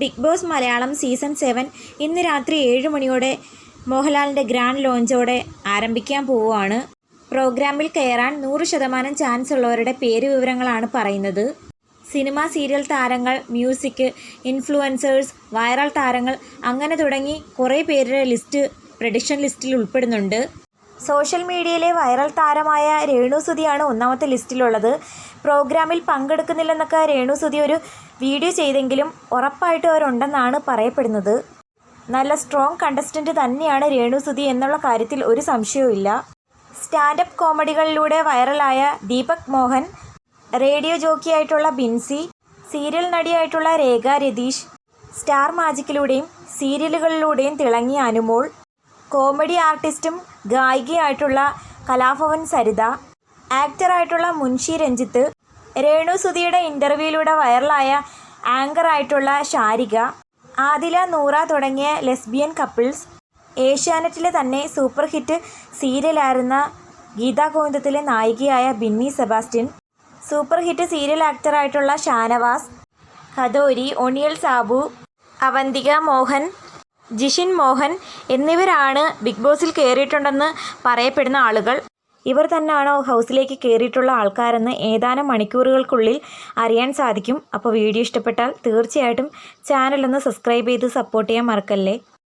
Big boss Malayalam season seven ഇന്ന് രാത്രി ഏഴ് മണിയോടെ മോഹൻലാലിന്റെ ഗ്രാൻഡ് ലോഞ്ചോടെ ആരംഭിക്കാൻ പോവുകയാണ്. പ്രോഗ്രാമിൽ കയറാൻ നൂറ് ശതമാനം ചാൻസ് ഉള്ളവരുടെ പേര് വിവരങ്ങളാണ് പറയുന്നത്. സിനിമ സീരിയൽ താരങ്ങൾ മ്യൂസിക് ഇൻഫ്ലുവൻസേഴ്സ് വൈറൽ താരങ്ങൾ അങ്ങനെ തുടങ്ങി കുറേ പേരുടെ ലിസ്റ്റ് പ്രഡിക്ഷൻ ലിസ്റ്റിൽ ഉൾപ്പെടുന്നുണ്ട്. സോഷ്യൽ മീഡിയയിലെ വൈറൽ താരമായ രേണു സുധിയാണ് ഒന്നാമത്തെ ലിസ്റ്റിലുള്ളത്. പ്രോഗ്രാമിൽ പങ്കെടുക്കുന്നില്ലെന്നൊക്കെ രേണു സുധി ഒരു വീഡിയോ ചെയ്തെങ്കിലും ഉറപ്പായിട്ടും അവരുണ്ടെന്നാണ് പറയപ്പെടുന്നത്. നല്ല സ്ട്രോങ് കണ്ടസ്റ്റന്റ് തന്നെയാണ് രേണു സുധി എന്നുള്ള കാര്യത്തിൽ ഒരു സംശയവുമില്ല സ്റ്റാൻഡപ്പ് കോമഡികളിലൂടെ വൈറലായ ദീപക് മോഹൻ റേഡിയോ ജോക്കിയായിട്ടുള്ള ബിൻസി സീരിയൽ നടിയായിട്ടുള്ള രേഖ രതീഷ് സ്റ്റാർ മാജിക്കിലൂടെയും സീരിയലുകളിലൂടെയും തിളങ്ങിയ അനുമോൾ കോമഡി ആർട്ടിസ്റ്റും ഗായികയായിട്ടുള്ള കലാഭവൻ സരിത ആക്ടറായിട്ടുള്ള മുൻഷി രഞ്ജിത്ത് രേണു സുധിയുടെ ഇന്റർവ്യൂയിലൂടെ വൈറലായ ആങ്കറായിട്ടുള്ള ശാരിക ആദില നൂറ തുടങ്ങിയ ലെസ്ബിയൻ കപ്പിൾസ് ഏഷ്യാനെറ്റിലെ തന്നെ സൂപ്പർ ഹിറ്റ് സീരിയലായിരുന്ന ഗീതാ ഗോവിന്ദത്തിലെ നായികയായ Binny Sebastian super hit serial ആക്ടറായിട്ടുള്ള Shanavas ഹദോരി ഒണിയൽ സാബു അവന്തിക മോഹൻ ജിഷിൻ മോഹൻ എന്നിവരാണ് ബിഗ് ബോസിൽ കയറിയിട്ടുണ്ടെന്ന് പറയപ്പെടുന്ന ആളുകൾ. ഇവർ തന്നെയാണോ ഹൗസിലേക്ക് കയറിയിട്ടുള്ള ആൾക്കാരെന്ന് ഏതാനും മണിക്കൂറുകൾക്കുള്ളിൽ അറിയാൻ സാധിക്കും. അപ്പോൾ വീഡിയോ ഇഷ്ടപ്പെട്ടാൽ തീർച്ചയായിട്ടും ചാനലൊന്ന് സബ്സ്ക്രൈബ് ചെയ്ത് സപ്പോർട്ട് ചെയ്യാൻ മറക്കല്ലേ?